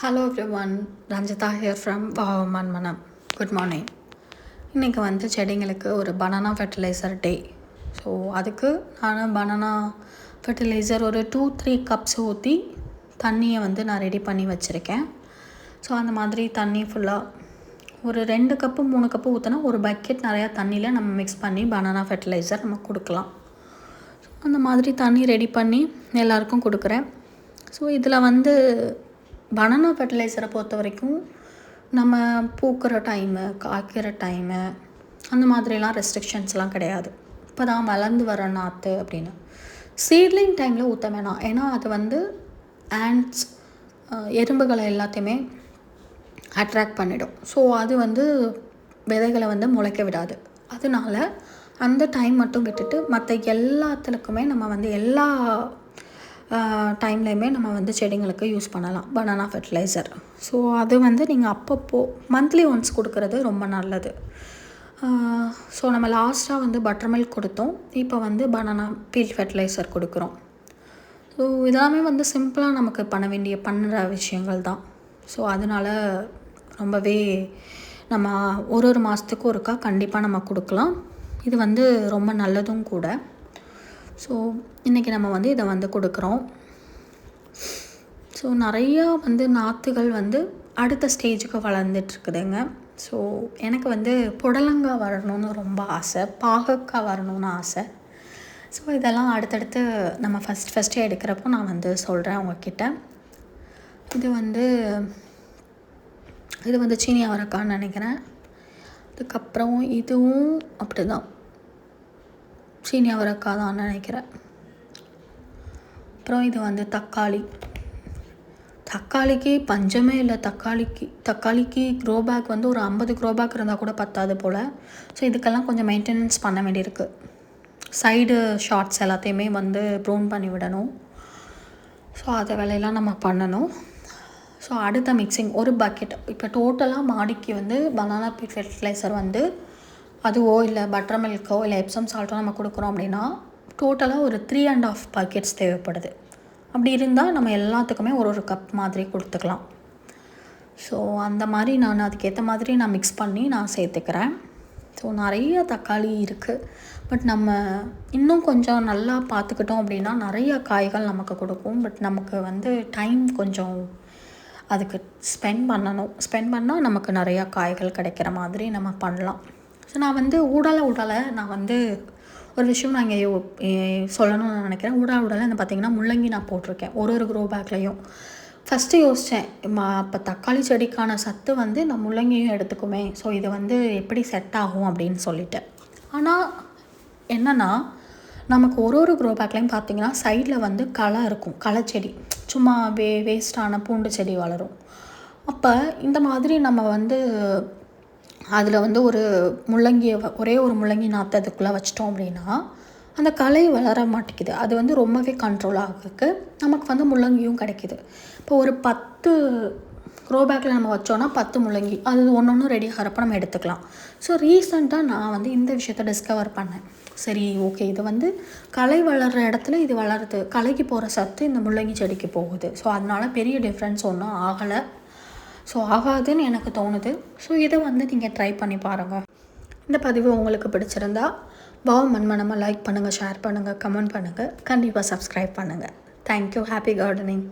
Hello everyone Ranjitha here from Manmanam good morning இன்றைக்கி வந்து செடிங்களுக்கு ஒரு பனானா ஃபெர்டிலைசர் டே ஸோ அதுக்கு நான் பனானா ஃபெர்டிலைசர் ஒரு டூ த்ரீ கப்ஸ் ஊற்றி தண்ணியை வந்து நான் ரெடி பண்ணி வச்சுருக்கேன். ஸோ அந்த மாதிரி தண்ணி ஃபுல்லாக ஒரு ரெண்டு கப்பு மூணு கப்பு ஊற்றினா ஒரு பக்கெட் நிறையா தண்ணியில் நம்ம மிக்ஸ் பண்ணி பனானா ஃபெர்டிலைசர் நம்ம கொடுக்கலாம். அந்த மாதிரி தண்ணி ரெடி பண்ணி எல்லாருக்கும் கொடுக்குறேன். ஸோ இதில் வந்து பனானா ஃபெர்டிலைசரை பொறுத்த வரைக்கும் நம்ம பூக்கிற டைமு காய்க்கிற டைமு அந்த மாதிரிலாம் ரெஸ்ட்ரிக்ஷன்ஸ்லாம் கிடையாது. இப்போ தான் வளர்ந்து வர நாற்று அப்படின்னு. சீட்லிங் டைமில் ஊற்ற வேணாம். ஏன்னா அது வந்து ஆண்ட்ஸ் எறும்புகளை எல்லாத்தையுமே அட்ராக்ட் பண்ணிடும். ஸோ அது வந்து விதைகளை வந்து முளைக்க விடாது. அதனால அந்த டைம் மட்டும் விட்டுட்டு மற்ற எல்லாத்துலக்குமே நம்ம வந்து எல்லா டைம்லேயுமே நம்ம வந்து செடிங்களுக்கு யூஸ் பண்ணலாம். பனானா ஃபெர்டிலைசர் ஸோ அது வந்து நீங்கள் அப்பப்போ மந்த்லி ஒன்ஸ் கொடுக்குறது ரொம்ப நல்லது. ஸோ நம்ம லாஸ்ட்டாக வந்து பட்டர் மில்க் கொடுத்தோம். இப்போ வந்து பனானா பீல் ஃபெர்டிலைசர் கொடுக்குறோம். ஸோ இதெல்லாமே வந்து சிம்பிளாக நமக்கு பண்ண வேண்டிய பண்ணுற விஷயங்கள் தான். ஸோ அதனால் ரொம்பவே நம்ம ஒரு ஒரு மாதத்துக்கு ஒருக்கா கண்டிப்பாக நம்ம கொடுக்கலாம். இது வந்து ரொம்ப நல்லதும் கூட. ஸோ இன்றைக்கி நம்ம வந்து இதை வந்து கொடுக்குறோம். ஸோ நிறையா வந்து நாற்றுகள் வந்து அடுத்த ஸ்டேஜுக்கு வளர்ந்துட்டுருக்குதுங்க. ஸோ எனக்கு வந்து புடலங்காய் வரணும்னு ரொம்ப ஆசை. பாகக்காய் வரணும்னு ஆசை. ஸோ இதெல்லாம் அடுத்தடுத்து நம்ம ஃபஸ்ட் ஃபஸ்ட்டு எடுக்கிறப்போ நான் வந்து சொல்கிறேன் உங்ககிட்ட. இது வந்து இது வந்து சீனி அவரைக்கான்னு நினைக்கிறேன். அதுக்கப்புறம் இதுவும் அப்படி தான் சீனி அவரைக்காய் தான் நினைக்கிறேன். அப்புறம் இது வந்து தக்காளி. தக்காளிக்கு பஞ்சமே இல்லை. தக்காளிக்கு தக்காளிக்கு க்ரோ பேக் வந்து ஒரு ஐம்பது க்ரோ பேக் இருந்தால் கூட பத்தாது போல். ஸோ இதுக்கெல்லாம் கொஞ்சம் மெயின்டெனன்ஸ் பண்ண வேண்டியிருக்கு. சைடு ஷார்ட்ஸ் எல்லாத்தையுமே வந்து ப்ரூன் பண்ணி விடணும். ஸோ அதை வேலையெல்லாம் நம்ம பண்ணணும். ஸோ அடுத்த மிக்சிங் ஒரு பக்கெட் இப்போ டோட்டலாக மாடிக்கு வந்து பனானா ஃபெர்டிலைசர் வந்து அதுவோ இல்லை பட்டர் மில்க்கோ இல்லை எப்சம் சால்ட்டோ நம்ம கொடுக்குறோம் அப்படின்னா டோட்டலாக ஒரு த்ரீ அண்ட் ஆஃப் பாக்கெட்ஸ் தேவைப்படுது. அப்படி இருந்தால் நம்ம எல்லாத்துக்குமே ஒரு ஒரு கப் மாதிரி கொடுத்துக்கலாம். ஸோ அந்த மாதிரி நான் அதுக்கேற்ற மாதிரி நான் மிக்ஸ் பண்ணி நான் சேர்த்துக்கிறேன். ஸோ நிறைய தக்காளி இருக்குது பட் நம்ம இன்னும் கொஞ்சம் நல்லா பார்த்துக்கிட்டோம் அப்படின்னா நிறைய காய்கள் நமக்கு கொடுக்கும். பட் நமக்கு வந்து டைம் கொஞ்சம் அதுக்கு ஸ்பெண்ட் பண்ணணும். ஸ்பெண்ட் பண்ணால் நமக்கு நிறையா காய்கள் கிடைக்கிற மாதிரி நம்ம பண்ணலாம். ஸோ நான் வந்து ஊடலை ஊடால நான் வந்து ஒரு விஷயம் நான் இங்கே சொல்லணும்னு நினைக்கிறேன். ஊடால ஊடால இந்த பார்த்திங்கன்னா முள்ளங்கி நான் போட்டிருக்கேன். ஒரு ஒரு க்ரோ பேக்லேயும் ஃபஸ்ட்டு யோசித்தேன் அப்போ தக்காளி செடிக்கான சத்து வந்து நான் முள்ளங்கியும் எடுத்துக்குமே. ஸோ இது வந்து எப்படி செட் ஆகும் அப்படின்னு சொல்லிட்டு. ஆனால் என்னென்னா நமக்கு ஒரு ஒரு க்ரோ பேக்லேயும் பார்த்திங்கன்னா சைடில் வந்து களை இருக்கும். களை செடி. சும்மா வே வேஸ்ட்டான பூண்டு செடி வளரும். அப்போ இந்த மாதிரி நம்ம வந்து அதில் வந்து ஒரு முள்ளங்கியை ஒரே ஒரு முள்ளங்கி நாற்று அதுக்குள்ளே வச்சிட்டோம் அப்படின்னா அந்த கலை வளர மாட்டேங்குது. அது வந்து ரொம்பவே கண்ட்ரோல் ஆகுறதுக்கு நமக்கு வந்து முள்ளங்கியும் கிடைக்கிது. இப்போ ஒரு பத்து க்ரோ பேக்கில் நம்ம வச்சோன்னா பத்து முள்ளங்கி அது ஒன்று ஒன்று ரெடி ஆகிறப்ப நம்ம எடுத்துக்கலாம். ஸோ ரீசெண்டாக நான் வந்து இந்த விஷயத்த டிஸ்கவர் பண்ணேன். சரி ஓகே இது வந்து கலை வளர்கிற இடத்துல இது வளருது. கலைக்கு போகிற சத்து இந்த முள்ளங்கி செடிக்கு போகுது. ஸோ அதனால் பெரிய டிஃப்ரென்ஸ் ஒன்றும் ஆகலை. ஸோ ஆகாதுன்னு எனக்கு தோணுது. ஸோ இதை வந்து நீங்கள் ட்ரை பண்ணி பாருங்கள் இந்த பதிவு உங்களுக்கு பிடிச்சிருந்தா பாவ மண்மனமாக லைக் பண்ணுங்கள் ஷேர் பண்ணுங்கள் கமெண்ட் பண்ணுங்கள் கண்டிப்பாக சப்ஸ்கிரைப் பண்ணுங்கள் தேங்க்யூ ஹாப்பி கார்டனிங்